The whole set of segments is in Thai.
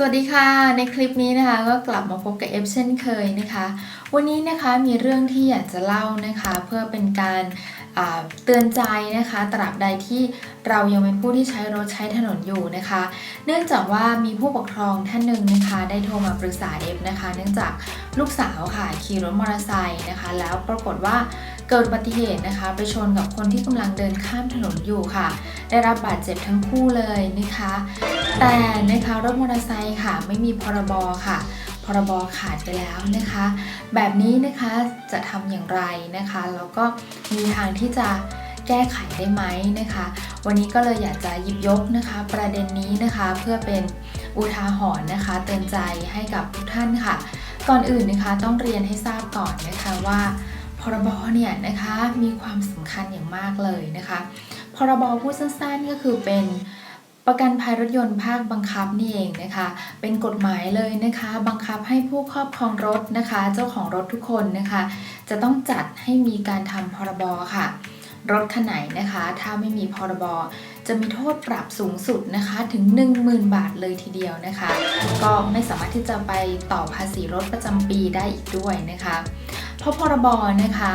สวัสดีค่ะ ในคลิปนี้นะคะก็กลับมาพบกับเอฟเช่นเคยนะคะ วันนี้นะคะมีเรื่องที่อยากจะเล่านะคะ เพื่อเป็นการเตือนใจนะคะตราบใดที่เรายังเป็นผู้ที่ใช้รถใช้ถนนอยู่นะคะ เนื่องจากว่ามีผู้ปกครองท่านหนึ่งนะคะ ได้โทรมาปรึกษาเอฟนะคะ เนื่องจากลูกสาวค่ะขี่รถมอเตอร์ไซค์นะคะ แล้วปรากฏว่าเกิดอุบัติเหตุนะคะ ไปชนกับคนที่กำลังเดินข้ามถนนอยู่ค่ะ ได้รับบาดเจ็บทั้งคู่เลยนะคะ แต่นะคะรถมอเตอร์ไซค์ค่ะ ไม่มีพรบค่ะพรบขาดไปแล้วนะคะ แบบนี้นะคะจะทำอย่างไรนะคะแล้วก็มีทางที่จะแก้ไขได้ไหมนะคะ วันนี้ก็เลยอยากจะหยิบยกนะคะ ประเด็นนี้นะคะเพื่อเป็นอุทาหรณ์นะคะ เตือนใจให้กับทุกท่านค่ะ ก่อนอื่นนะคะต้องเรียนให้ทราบก่อนนะคะว่าพรบเนี่ยนะคะมีความสำคัญอย่างมากเลยนะคะ พรบพูดสั้นๆก็คือเป็น ประกันภัยรถยนต์ภาคบังคับนี่เองนะคะ เป็นกฎหมายเลยนะคะ บังคับให้ผู้ครอบครองรถนะคะ เจ้าของรถทุกคนนะคะ จะต้องจัดให้มีการทำพรบค่ะ รถคันไหนนะคะ ถ้าไม่มีพรบจะมีโทษปรับสูงสุดนะคะถึง 10,000 บาทเลยทีเดียวนะคะ ก็ไม่สามารถที่จะไปต่อภาษีรถประจำปีได้อีกด้วยนะคะ เพราะพรบนะคะ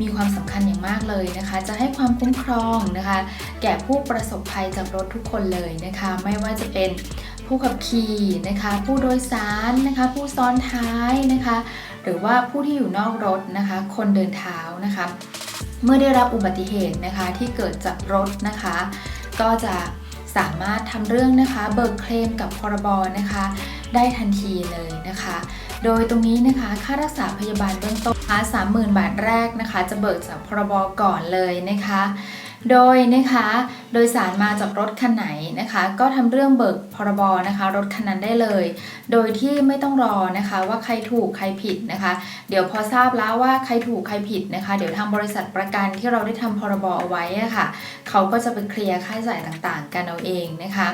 มีความสำคัญอย่างมากเลยนะคะ จะให้ความคุ้มครองนะคะ แก่ผู้ประสบภัยจากรถทุกคนเลยนะคะ ไม่ว่าจะเป็นผู้ขับขี่นะคะ ผู้โดยสารนะคะ ผู้ซ้อนท้ายนะคะ หรือว่าผู้ที่อยู่นอกรถนะคะ คนเดินเท้านะคะ เมื่อได้รับอุบัติเหตุนะคะที่เกิดจากรถนะคะ ก็จะสามารถทำเรื่องนะคะเบิกเคลมกับพรบนะคะ ได้ทันทีเลยนะคะ โดยตรงนี้นะคะค่ารักษาพยาบาลเบื้องต้น 30,000 บาทแรกนะคะ จะเบิกจากพรบก่อนเลยนะคะ โดยนะคะโดยสารมาจากรถคันไหนนะคะ ก็ทำเรื่องเบิกพรบนะคะ รถคันนั้นได้เลย โดยที่ไม่ต้องรอนะคะว่าใครถูกใครผิดนะคะ เดี๋ยวพอทราบแล้วว่าใครถูกใครผิดนะคะ เดี๋ยวทางบริษัทประกันที่เราได้ทำพรบเอาไว้ะค่ะเขาก็จะไปเคลียร์ค่าใช้จ่ายต่างๆ กันเอาเองนะคะ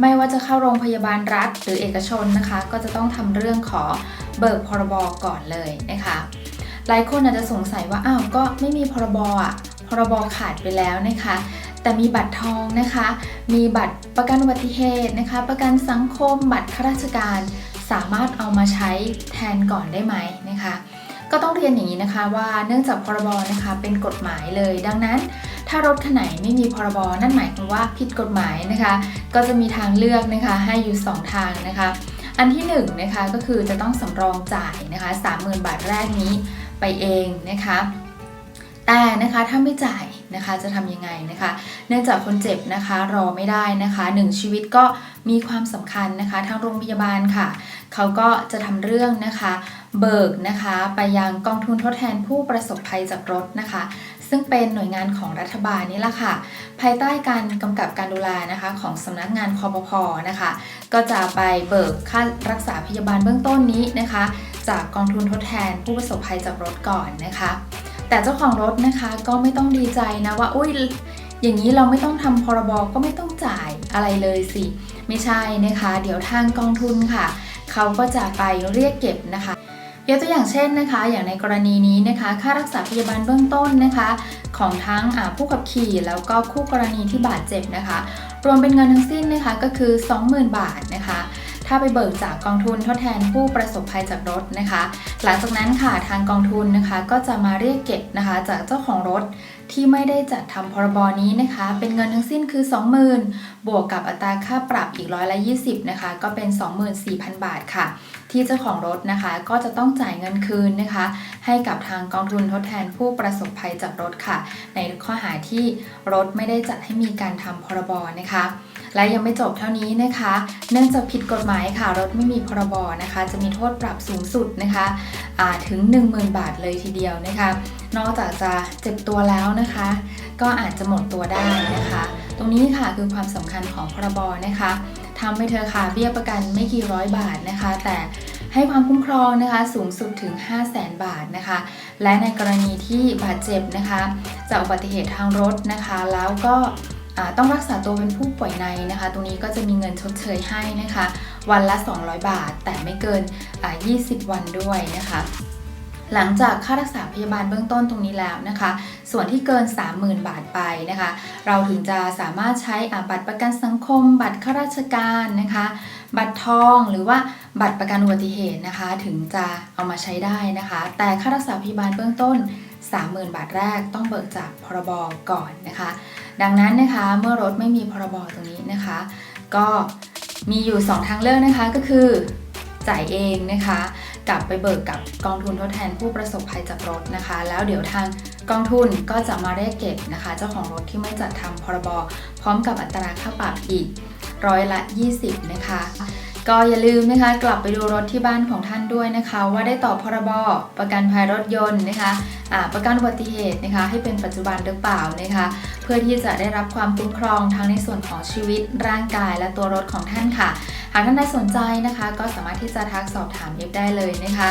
ไม่ว่าจะเข้าโรงพยาบาลรัฐหรือเอกชนนะคะ ก็จะต้องทำเรื่องขอเบิกพรบก่อนเลยนะคะ หลายคนอาจจะสงสัยว่าอ้าวก็ไม่มีพรบอะพรบขาดไปแล้วนะคะ แต่มีบัตรทองนะคะ มีบัตรประกันอุบัติเหตุนะคะ ประกันสังคมบัตรข้าราชการ สามารถเอามาใช้แทนก่อนได้ไหมนะคะ ก็ต้องเรียนอย่างนี้นะคะว่าเนื่องจากพรบนะคะเป็นกฎหมายเลย ดังนั้นถ้ารถคันไหนไม่มีพรบนั่นหมายความว่าผิดกฎหมายนะคะ ก็จะมีทางเลือกนะคะให้อยู่ 2 ทางนะคะ อันที่1นงนะคะก็คือจะต้องสำรองจ่ายนะคะ30,000 บาทแรกนี้ ไปเองนะคะแต่นะคะถ้าไม่จ่ายนะคะจะทำยังไงนะคะ เนื่องจากคนเจ็บนะคะรอไม่ได้นะคะหนึ่งชีวิตก็มีความสำคัญนะคะ ทางโรงพยาบาลค่ะ เขาก็จะทำเรื่องนะคะ เบิกนะคะไปยังกองทุนทดแทนผู้ประสบภัยจากรถนะคะ ซึ่งเป็นหน่วยงานของรัฐบาลนี่แหละค่ะ ภายใต้การกำกับการดูแลนะคะของสำนักงานคอปพนะคะ ก็จะไปเบิกค่ารักษาพยาบาลเบื้องต้นนี้นะคะ จากกองทุนทดแทนผู้ประสบภัยจากรถก่อนนะคะ แต่เจ้าของรถนะคะก็ไม่ต้องดีใจนะว่าอุ้ยอย่างนี้เราไม่ต้องทำพรบก็ไม่ต้องจ่ายอะไรเลยสิ ไม่ใช่นะคะ เดี๋ยวทางกองทุนค่ะ เขาก็จะไปเรียกเก็บนะคะยกตัวอย่างเช่นนะคะ อย่างในกรณีนี้นะคะ ค่ารักษาพยาบาลเบื้องต้นนะคะ ของทั้งผู้ขับขี่แล้วก็คู่กรณีที่บาดเจ็บนะคะ รวมเป็นเงินทั้งสิ้นนะคะก็คือ 20,000 บาทนะคะ ถ้าไปเบิกจากกองทุนทดแทนผู้ประสบภัยจากรถนะคะ หลังจากนั้นค่ะทางกองทุนนะคะก็จะมาเรียกเก็บนะคะจากเจ้าของรถ ที่ไม่ได้จัดทำพรบนี้นะคะ เป็นเงินทั้งสิ้นคือ 20,000 บวกกับอัตราค่าปรับอีกร้อยละ20นะคะ ก็เป็น 24,000 บาทค่ะ ที่เจ้าของรถนะคะ ก็จะต้องจ่ายเงินคืนนะคะ ให้กับทางกองทุนทดแทนผู้ประสบภัยจากรถค่ะ ในข้อหาที่รถไม่ได้จัดให้มีการทำพรบนะคะและยังไม่จบเท่านี้นะคะ เนื่องจากผิดกฎหมายค่ะ รถไม่มีพรบนะคะ จะมีโทษปรับสูงสุดนะคะ ถึง 10,000 บาทเลยทีเดียวนะคะ นอกจากจะเจ็บตัวแล้วนะคะ ก็อาจจะหมดตัวได้นะคะ ตรงนี้ค่ะคือความสำคัญของพรบนะคะทำไปเธอค่ะเบี้ยประกันไม่กี่ร้อยบาทนะคะ แต่ให้ความคุ้มครองนะคะสูงสุดถึง 5 0 0แสนบาทนะคะ และในกรณีที่บาดเจ็บนะคะจากอุบัติเหตุทางรถนะคะ แล้วก็ ต้องรักษาตัวเป็นผู้ป่วยในนะคะ ตรงนี้ก็จะมีเงินชดเชยให้นะคะ วันละ 200 บาท แต่ไม่เกิน 20 วันด้วยนะคะหลังจากค่ารักษาพยาบาลเบื้องต้นตรงนี้แล้วนะคะ ส่วนที่เกิน 30,000 บาทไปนะคะ เราถึงจะสามารถใช้บัตรประกันสังคม บัตรข้าราชการนะคะ บัตรทองหรือว่าบัตรประกันอุบัติเหตุนะคะ ถึงจะเอามาใช้ได้นะคะ แต่ค่ารักษาพยาบาลเบื้องต้น 30,000 บาทแรกต้องเบิกจากพรบก่อนนะคะ ดังนั้นนะคะเมื่อรถไม่มีพรบตรงนี้นะคะ ก็มีอยู่ 2 ทางเลือกนะคะก็คือจ่ายเองนะคะ กลับไปเบิกกับกองทุนทดแทนผู้ประสบภัยจากรถนะคะ แล้วเดี๋ยวทางกองทุนก็จะมาเรียกเก็บนะคะ เจ้าของรถที่ไม่จัดทำพรบ พร้อมกับอัตราค่าปรับอีกร้อยละ 20 นะคะ ก็อย่าลืมนะคะกลับไปดูรถที่บ้านของท่านด้วยนะคะ ว่าได้ต่อพรบประกันภัยรถยนต์นะคะประกันอุบัติเหตุนะคะ ให้เป็นปัจจุบันหรือเปล่านะคะ เพื่อที่จะได้รับความคุ้มครองทั้งในส่วนของชีวิตร่างกายและตัวรถของท่านค่ะ หากท่านใดสนใจนะคะ ก็สามารถที่จะทักสอบถามเอฟได้เลยนะคะ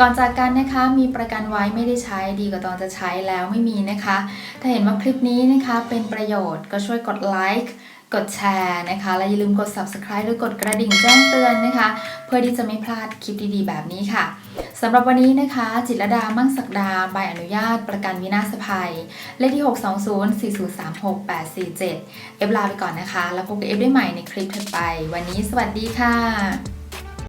ก่อนจากกันนะคะมีประกันไว้ไม่ได้ใช้ดีกว่าตอนจะใช้แล้วไม่มีนะคะ ถ้าเห็นว่าคลิปนี้นะคะเป็นประโยชน์ก็ช่วยกดไลค์ กดแชร์นะคะ และอย่าลืมกด subscribe หรือกดกระดิ่งแจ้งเตือนนะคะ เพื่อที่จะไม่พลาดคลิปดีๆ แบบนี้ค่ะสำหรับวันนี้นะคะ จิตรดามั่งศักดาใบอนุญาตประกันวินาศภัย เลขที่ 620 4036 847 เอฟลาไปก่อนนะคะ แล้วพบกับเอฟได้ใหม่ในคลิปถัดไป วันนี้สวัสดีค่ะ